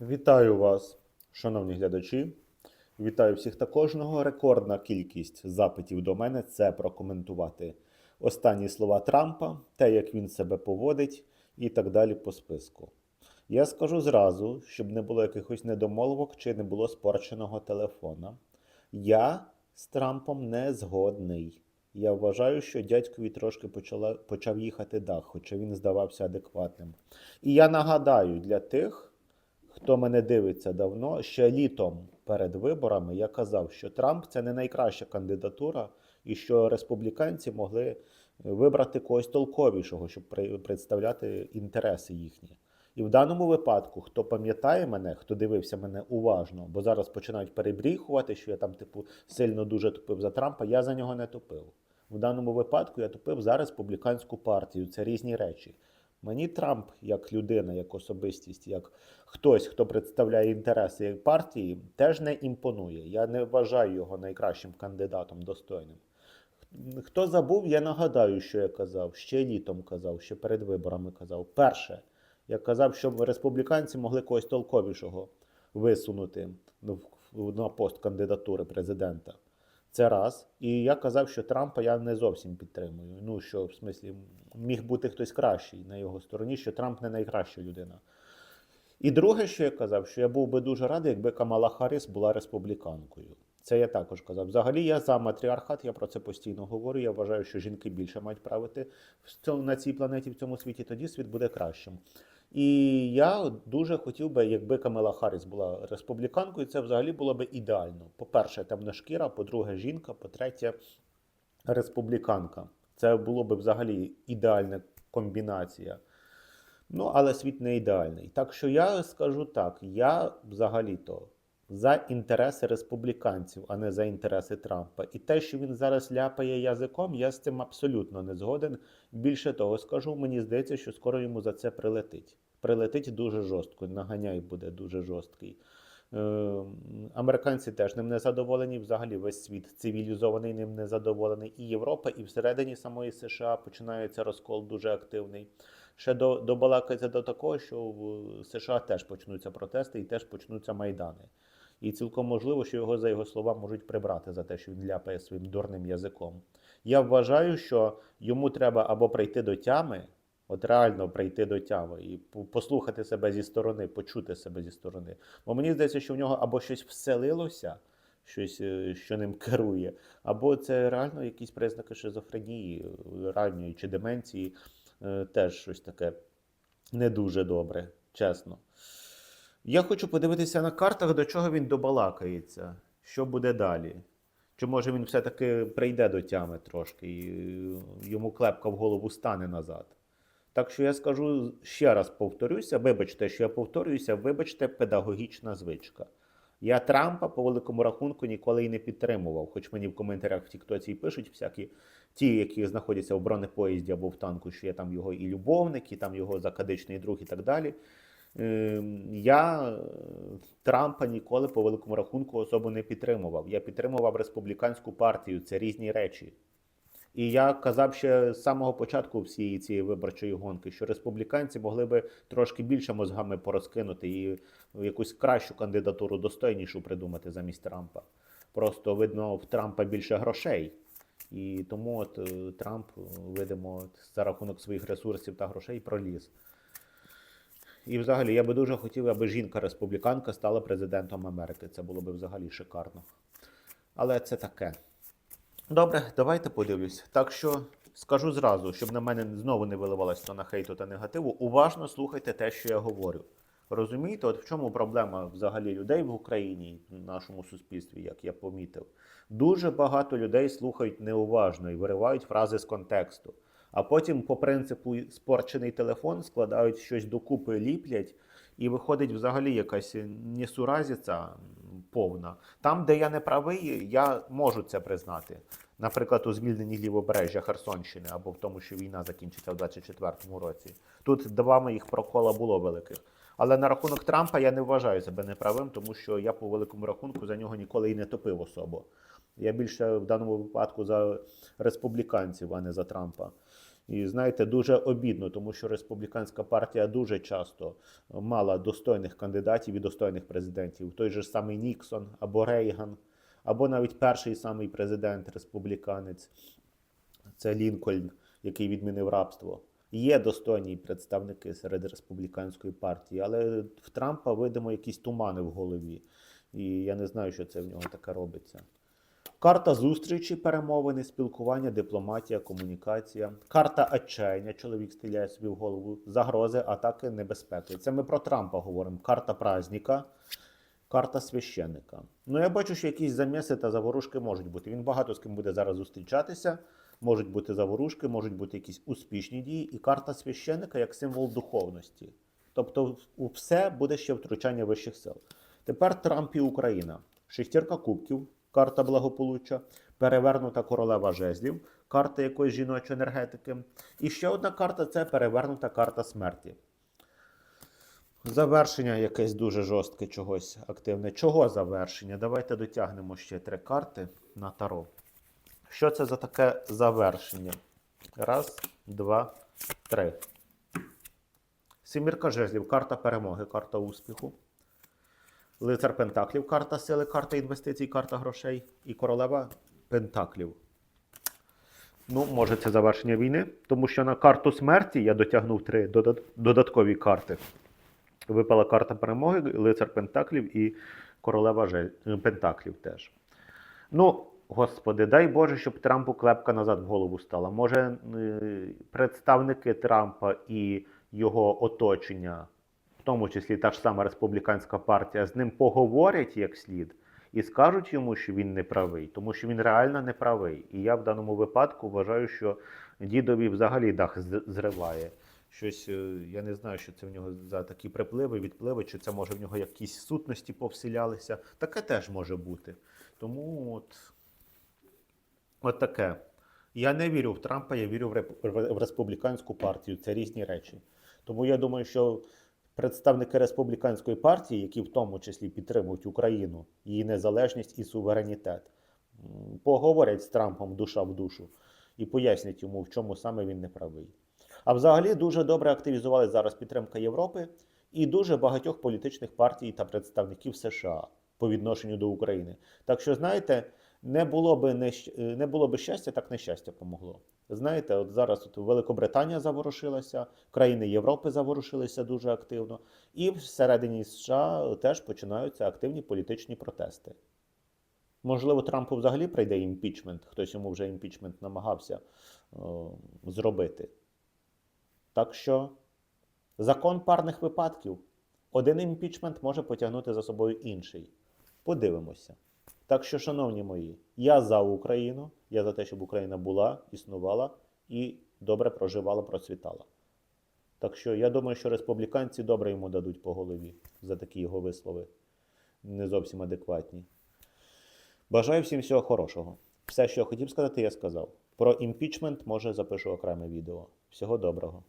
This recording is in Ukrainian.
Вітаю вас, шановні глядачі. Вітаю всіх та кожного. Рекордна кількість запитів до мене це прокоментувати останні слова Трампа, те, як він себе поводить, і так далі по списку. Я скажу зразу, щоб не було якихось недомолвок чи не було спорченого телефона. Я з Трампом не згодний. Я вважаю, що дядькові трошки почала, почав їхати дах, хоча він здавався адекватним. І я нагадаю для тих, хто мене дивиться давно, ще літом перед виборами я казав, що Трамп це не найкраща кандидатура, і що республіканці могли вибрати когось толковішого, щоб представляти інтереси їхні. І в даному випадку, хто пам'ятає мене, хто дивився мене уважно, бо зараз починають перебріхувати, що я там, типу, сильно дуже тупив за Трампа, я за нього не тупив. В даному випадку я тупив за республіканську партію. Це різні речі. Мені Трамп, як людина, як особистість, як хтось, хто представляє інтереси партії, теж не імпонує. Я не вважаю його найкращим кандидатом достойним. Хто забув, я нагадаю, що я казав. Ще літом казав, ще перед виборами казав. Перше, я казав, щоб республіканці могли когось толковішого висунути на пост кандидатури президента. Це раз. І я казав, що Трампа я не зовсім підтримую. Ну, що в смислі міг бути хтось кращий на його стороні, що Трамп не найкраща людина. І друге, що я казав, що я був би дуже радий, якби Камала Харріс була республіканкою. Це я також казав. Взагалі, я за матріархат, я про це постійно говорю. Я вважаю, що жінки більше мають правити на цій планеті, в цьому світі, тоді світ буде кращим. І я дуже хотів би, якби Камила Харріс була республіканкою, це взагалі було б ідеально. По-перше, темна шкіра, по-друге, жінка, по-третє, республіканка. Це було б взагалі ідеальна комбінація. Ну, але світ не ідеальний. Так що я скажу так: я взагалі-то за інтереси республіканців, а не за інтереси Трампа. І те, що він зараз ляпає язиком, я з цим абсолютно не згоден. Більше того, скажу, мені здається, що скоро йому за це прилетить. Прилетить дуже жорстко, наганяй буде дуже жорсткий. Е, Американці теж ним не задоволені. Взагалі весь світ цивілізований ним не задоволений. І Європа, і всередині самої США починається розкол дуже активний. Ще до, добалакається до такого, що в США теж почнуться протести і теж почнуться майдани. І цілком можливо, що його за його слова можуть прибрати за те, що він ляпає своїм дурним язиком. Я вважаю, що йому треба або прийти до тями, от реально прийти до тями і послухати себе зі сторони, почути себе зі сторони. Бо мені здається, що в нього або щось вселилося, щось, е, що ним керує, або це реально якісь признаки шизофренії, ранньої чи деменції, е, теж щось таке не дуже добре, чесно. Я хочу подивитися на картах, до чого він добалакається, що буде далі. Чи може він все-таки прийде до тями трошки і е, йому клепка в голову стане назад. Так що я скажу ще раз повторюся, вибачте, що я повторююся, вибачте, педагогічна звичка. Я Трампа по великому рахунку ніколи і не підтримував, хоч мені в коментарях в Тіктоці пишуть всякі ті, які знаходяться в бронепоїзді або в танку, що я там його і любовник, і там його закадичний друг і так далі. Ем, Я е, Трампа ніколи по великому рахунку особо не підтримував. Я підтримував республіканську партію. Це різні речі. І я казав ще з самого початку всієї цієї виборчої гонки, що республіканці могли би трошки більше мозгами порозкинути і якусь кращу кандидатуру, достойнішу придумати замість Трампа. Просто видно, в Трампа більше грошей. І тому от е, Трамп, е, видимо, за рахунок своїх ресурсів та грошей проліз. І взагалі я би дуже хотів, аби жінка-республіканка стала президентом Америки. Це було би взагалі шикарно. Але це таке. Добре, давайте подивлюсь. Так що скажу зразу, щоб на мене знову не виливалось то на хейту та негативу. Уважно слухайте те, що я говорю. Розумієте, от в чому проблема взагалі людей в Україні, в нашому суспільстві, як я помітив. Дуже багато людей слухають неуважно і виривають фрази з контексту. А потім, по принципу спорчений телефон, складають щось докупи, ліплять, і виходить взагалі якась несуразиця повна. Там, де я не правий, я можу це признати. Наприклад, у звільненні лівобережжя Херсонщини або в тому, що війна закінчиться в 24-му році. Тут два моїх прокола було великих. Але на рахунок Трампа я не вважаю себе неправим, тому що я по великому рахунку за нього ніколи і не топив особо. Я більше в даному випадку за республіканців, а не за Трампа. І знаєте, дуже обідно, тому що республіканська партія дуже часто мала достойних кандидатів і достойних президентів. Той же самий Ніксон або Рейган, або навіть перший самий президент республіканець це Лінкольн, який відмінив рабство. Є достойні представники серед республіканської партії, але в Трампа видимо якісь тумани в голові. І я не знаю, що це в нього таке робиться. Карта зустрічі, перемовини, спілкування, дипломатія, комунікація. Карта отчаяння. Чоловік стріляє собі в голову. Загрози, атаки, небезпеки. Це ми про Трампа говоримо. Карта праздника, карта священника. Ну, я бачу, що якісь заміси та заворушки можуть бути. Він багато з ким буде зараз зустрічатися. Можуть бути заворушки, можуть бути якісь успішні дії, і карта священника як символ духовності. Тобто, у все буде ще втручання вищих сил. Тепер Трамп і Україна. Шестірка кубків, карта благополуччя, перевернута королева жезлів, карта якоїсь жіночої енергетики. І ще одна карта це перевернута карта смерті. Завершення якесь дуже жорстке чогось активне. Чого завершення? Давайте дотягнемо ще три карти на таро. Що це за таке завершення? Раз, два, три. Сімірка жезлів, карта перемоги, карта успіху. Лицар Пентаклів, карта сили, карта інвестицій, карта грошей. І королева Пентаклів. Ну, може, це завершення війни, тому що на карту смерті я дотягнув три додаткові карти. Випала карта перемоги, лицар Пентаклів і королева Пентаклів теж. Ну, господи, дай Боже, щоб Трампу клепка назад в голову стала. Може, представники Трампа і його оточення, тому числі та ж сама республіканська партія, з ним поговорять як слід і скажуть йому, що він не правий, тому що він реально не правий. І я в даному випадку вважаю, що дідові взагалі дах зриває. Щось, е, я не знаю, що це в нього за такі припливи, відпливи, чи це може в нього якісь сутності повселялися. Таке теж може бути. Тому от, от таке. Я не вірю в Трампа, я вірю в, республіканську партію. Це різні речі. Тому я думаю, що представники республіканської партії, які в тому числі підтримують Україну, її незалежність і суверенітет, поговорять з Трампом душа в душу і пояснять йому, в чому саме він не правий. А взагалі дуже добре активізували зараз підтримка Європи і дуже багатьох політичних партій та представників США по відношенню до України. Так що, знаєте, не було би нещ... е, не було би щастя, так нещастя помогло. Знаєте, от зараз от Великобританія заворушилася, країни Європи заворушилися дуже активно, і всередині США теж починаються активні політичні протести. Можливо, Трампу взагалі прийде імпічмент, хтось йому вже імпічмент намагався о, зробити. Так що закон парних випадків. Один імпічмент може потягнути за собою інший. Подивимося. Так що, шановні мої, я за Україну, я за те, щоб Україна була, існувала і добре проживала, процвітала. Так що я думаю, що республіканці добре йому дадуть по голові за такі його вислови, не зовсім адекватні. Бажаю всім всього хорошого. Все, що я хотів сказати, я сказав. Про імпічмент, може, запишу окреме відео. Всього доброго.